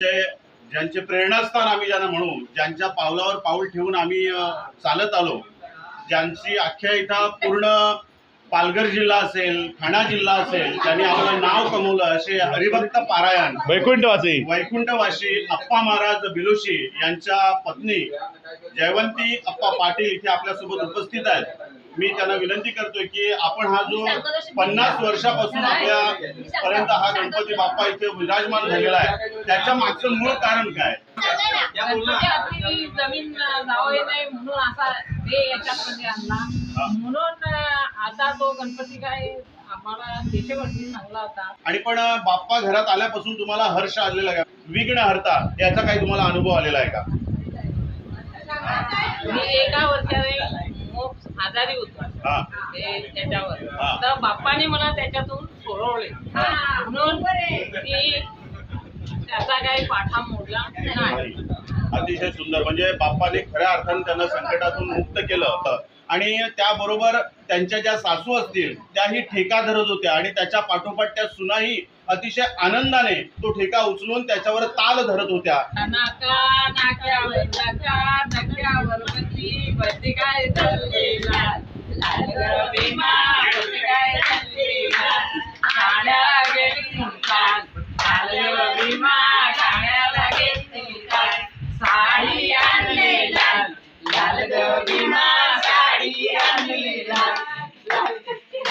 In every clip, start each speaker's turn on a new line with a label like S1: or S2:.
S1: जे ज्यांचे प्रेरणास्थान आम्ही ज्यांना म्हणू ज्यांच्या पावलावर पाऊल ठेवून आम्ही चालत आलो ज्यांची आख्यायिका पूर्ण पालघर जिल्हा असेल ठाणा जिल्हा असेल ज्यांनी आपलं नाव कमवलं असे हरिभक्त पारायण
S2: वैकुंठवासी.
S1: वैकुंठवासी अप्पा महाराज बिलोशी यांच्या पत्नी जयवंती अप्पा पाटील इथे आपल्यासोबत उपस्थित आहेत. मी त्यांना विनंती करतोय की आपण हा जो पन्नास वर्षापासून आपल्या पर्यंत हा गणपती बाप्पा इथे विराजमान झालेला आहे. त्याच्या मागचं मूळ कारण काय?
S3: जमीन म्हणून असा हे याच्यामध्ये आणला. म्हणून आता तो गणपती काय
S1: आणि पण बाप्पा घरात आल्यापासून तुम्हाला हर्ष आलेला आहे का? विघ्न हरता याचा काही तुम्हाला अनुभव आलेला आहे का?
S3: मी एका वर्षाने खूप आजारी होतो.
S1: हा.
S3: ते त्याच्यावर. तर बाप्पाने मला त्याच्यातून सोडवले. म्हणून ती त्याचा काही पाठा मोडला नाही.
S1: अतिशय सुंदर. म्हणजे बाप्पाने खऱ्या अर्थाने त्यांना संकटातून मुक्त केलं होतं. आणि त्याबरोबर त्यांच्या ज्या सासू असतील त्याही ठेका धरत होत्या. आणि त्याच्या पाठोपाठ त्या सुनाही अतिशय आनंदाने तो ठेका उचलून त्याच्यावर ताल धरत होत्या.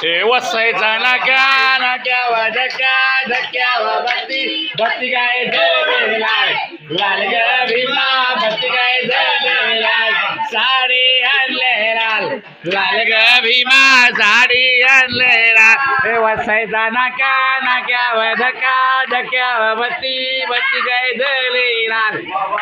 S3: वस्सै न क्या ना क्या
S2: वा धक्या धक्यावा बत्ती. बत्ती काय जळले लाल लाल ग भीमा बत्ती काय जळले लाल साडी आणले लाल. लाल ग भीमा साडी आणले लाल वसायचा नाक्या नाक्यावा धका धक्यावा बत्ती बत्ती काय जळले लाल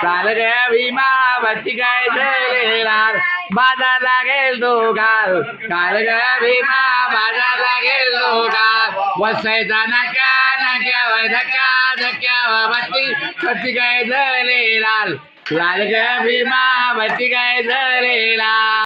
S2: लाल ग भीमा बत्ती काय जळले लाल बाजार लागेल तो गाल काल ग भीमा बाजार लागेल तो गाल वसायचा नाक्या नाक्यावर धका धक्यावर बत्ती बत्ती काय जळले लाल लाल ग भीमा बत्ती काय जळले लाल